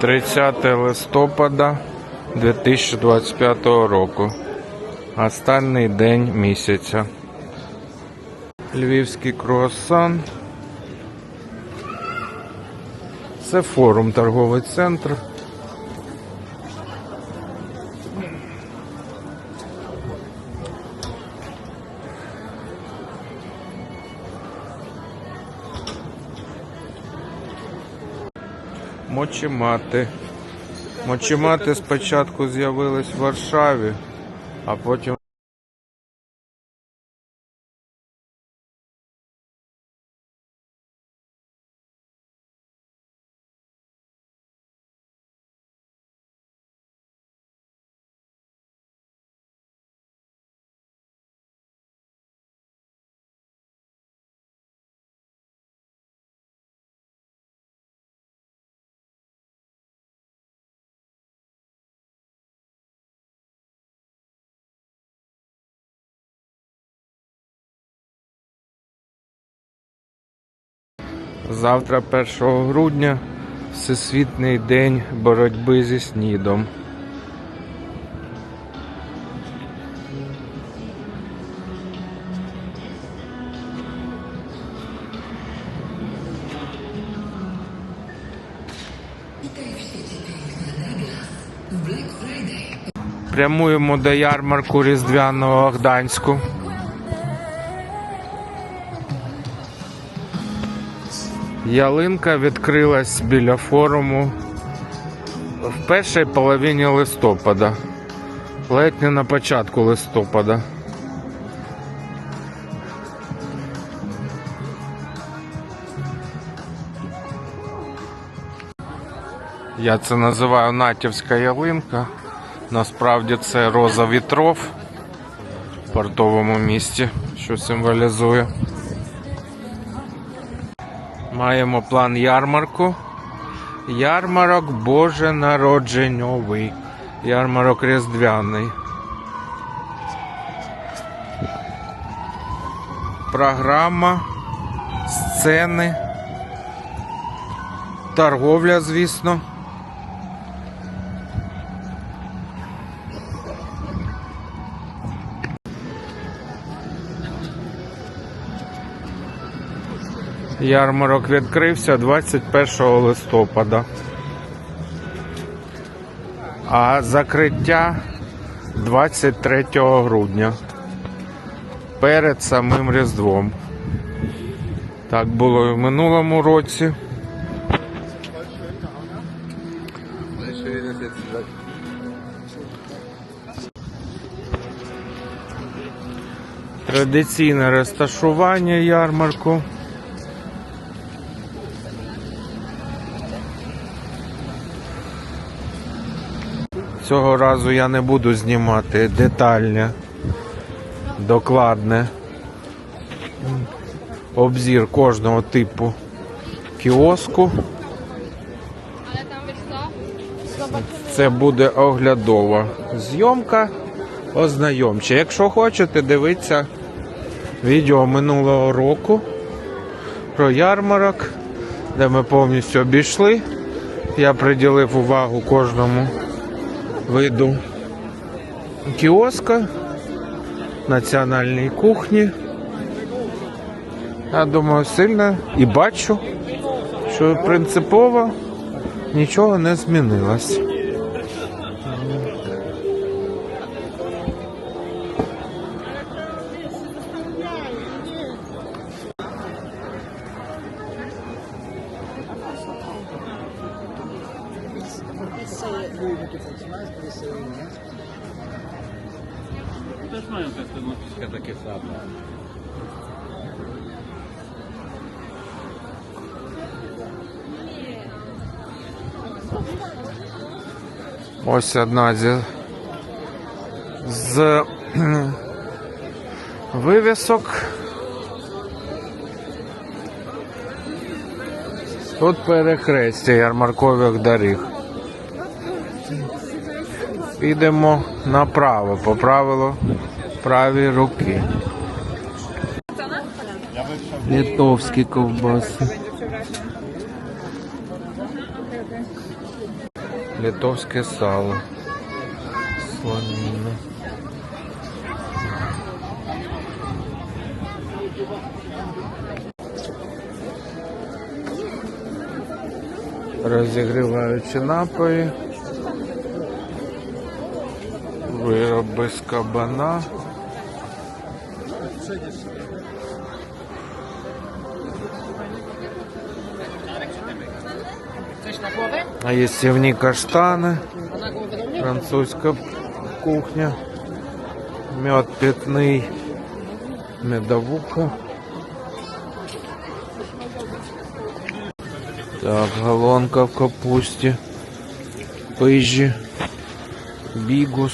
30 листопада 2025 року. Останній день місяця. Львівський круасан. Це форум торговий центр. Мочемати. Мочимати спочатку з'явились в Варшаві, а потім завтра, 1 грудня, Всесвітній день боротьби зі снідом. Прямуємо до ярмарку Різдвяного Гданську. Ялинка відкрилась біля форуму в першій половині листопада. Ледь не на початку листопада. Я це називаю натівська ялинка. Насправді це роза вітров в портовому місті, що символізує. Маємо план ярмарку. Ярмарок Боже народженьовий. Ярмарок різдвяний. Програма, сцени, торговля, звісно. Ярмарок відкрився 21 листопада. А закриття 23 грудня. Перед самим Різдвом. Так було і в минулому році. Традиційне розташування ярмарку. Цього разу я не буду знімати детальне, докладне обзір кожного типу кіоску. Це буде оглядова зйомка ознайомча. Якщо хочете, дивіться відео минулого року про ярмарок, де ми повністю обійшли. Я приділив увагу кожному виду кіоска, національній кухні. Я думаю, сильно і бачу, що принципово нічого не змінилось. Ось одна зі з вивісок. Тут перехрестя ярмаркових доріг. Підемо направо, по правилу правій руки. Литовські ковбаси. Литовське сало. Слоніна. Розігріваючи напої. Вироби з кабана. А є сівні каштани, французька кухня, мед питний, медовуха. Так, галонка в капусті, пижі, бігус.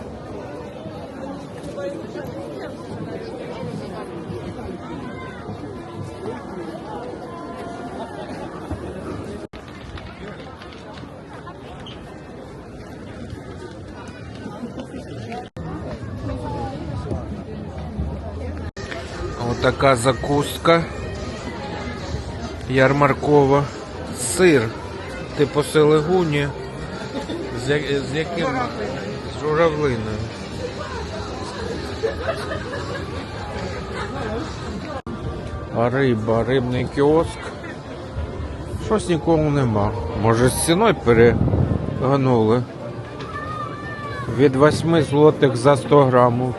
Отака закуска ярмаркова. Сир, типу селегуні. З, з яким? З журавлиною. А риба, рибний кіоск. Щось нікого нема. Може з ціною перегнули. Від 8 злотих за 100 грамів.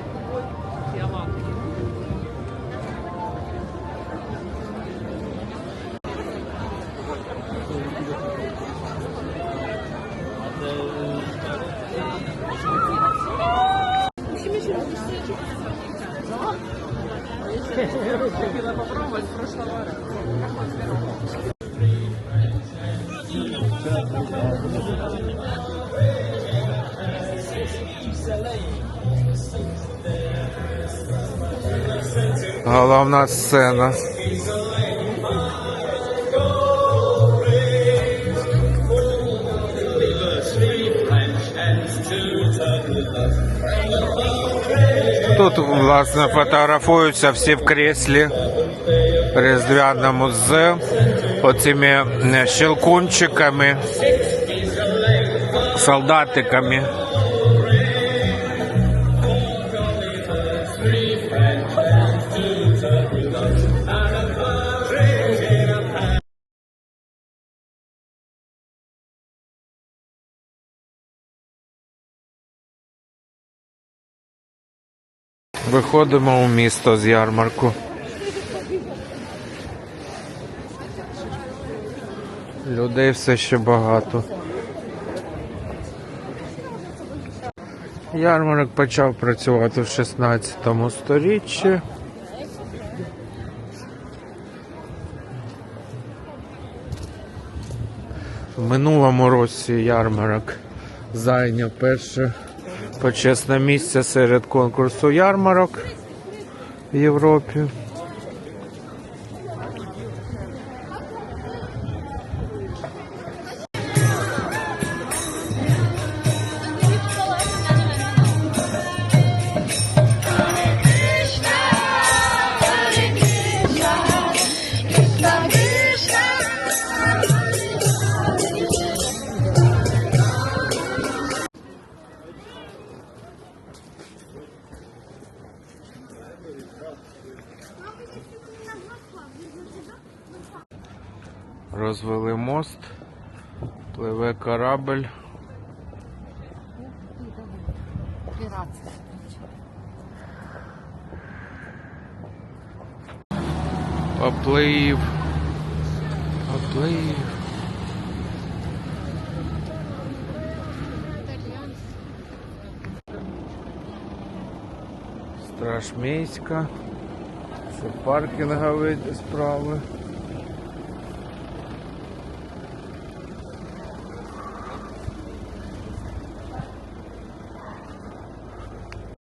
Головна сцена. Тут, власне, фотографуються всі в креслі різдвяному з оцими е, щелкунчиками, солдатиками. Виходимо у місто з ярмарку. Людей все ще багато. Ярмарок почав працювати в 16 сторіччі. В минулому році ярмарок зайняв перше почесне місце серед конкурсу ярмарок в Європі. Розвели мост, пливе корабль. Поплив. Поплив. Страж міська. Це паркінгові справи.